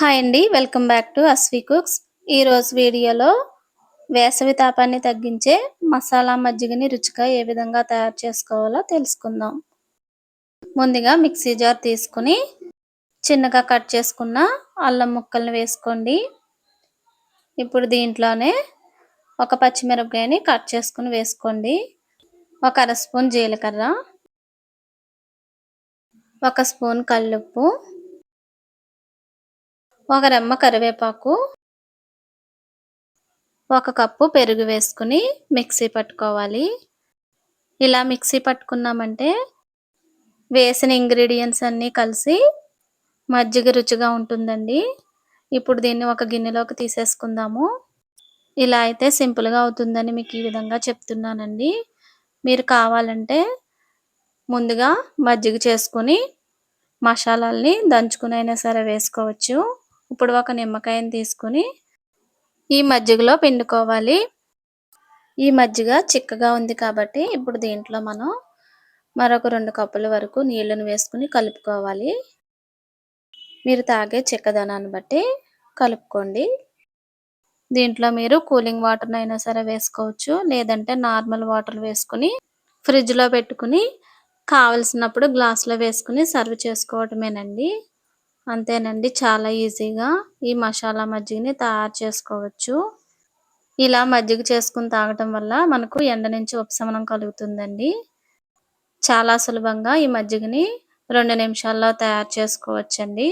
Hi అండి welcome back to Aswi cooks. ఈరోజు వీడియోలో వేసవి తాపాన్ని తగ్గించే మసాలా మజ్జిగని రుచిగా ఏ విధంగా తయారు చేసుకోవాలో తెలుసుకుందాం. ముందుగా మిక్సీ జార్ తీసుకుని చిన్నగా కట్ చేసుకున్న అల్లం ముక్కల్ని వేసుకోండి. ఇప్పుడు దీంట్లోనే ఒక పచ్చిమిరపకాయని కట్ చేసుకుని వేసుకోండి. ఒక అర స్పూన్ జీలకర్ర ఒక స్పూన్ కల్లుప్పు ఒక రెమ్మ కరివేపాకు ఒక కప్పు పెరుగు వేసుకుని మిక్సీ పట్టుకోవాలి. ఇలా మిక్సీ పట్టుకున్నామంటే వేసిన ఇంగ్రీడియంట్స్ అన్నీ కలిసి మజ్జిగ రుచిగా ఉంటుందండి. ఇప్పుడు దీన్ని ఒక గిన్నెలోకి తీసేసుకుందాము. ఇలా అయితే సింపుల్గా అవుతుందని మీకు ఈ విధంగా చెప్తున్నానండి. మీరు కావాలంటే ముందుగా మజ్జిగ చేసుకుని మసాలాల్ని దంచుకునైనా సరే వేసుకోవచ్చు. ఇప్పుడు ఒక నిమ్మకాయని తీసుకుని ఈ మజ్జిగలో పిండుకోవాలి. ఈ మజ్జిగ చిక్కగా ఉంది కాబట్టి ఇప్పుడు దీంట్లో మనం మరొక రెండు కప్పుల వరకు నీళ్ళను వేసుకుని కలుపుకోవాలి. మీరు తాగే చిక్కదనాన్ని బట్టి కలుపుకోండి. దీంట్లో మీరు కూలింగ్ వాటర్ అయినా సరే వేసుకోవచ్చు. లేదంటే నార్మల్ వాటర్ వేసుకుని ఫ్రిడ్జ్లో పెట్టుకుని కావలసినప్పుడు గ్లాస్లో వేసుకుని సర్వ్ చేసుకోవటమేనండి. అంతేనండి. చాలా ఈజీగా ఈ మసాలా మజ్జిగని తయారు చేసుకోవచ్చు. ఇలా మజ్జిగ చేసుకుని తాగటం వల్ల మనకు ఎండ నుంచి ఉపశమనం కలుగుతుందండి. చాలా సులభంగా ఈ మజ్జిగని రెండు నిమిషాల్లో తయారు చేసుకోవచ్చండి.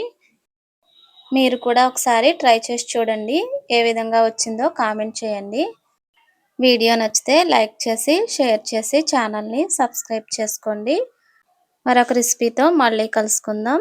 మీరు కూడా ఒకసారి ట్రై చేసి చూడండి. ఏ విధంగా వచ్చిందో కామెంట్ చేయండి. వీడియో నచ్చితే లైక్ చేసి షేర్ చేసి ఛానల్ని సబ్స్క్రైబ్ చేసుకోండి. మరొక రెసిపీతో మళ్ళీ కలుసుకుందాం.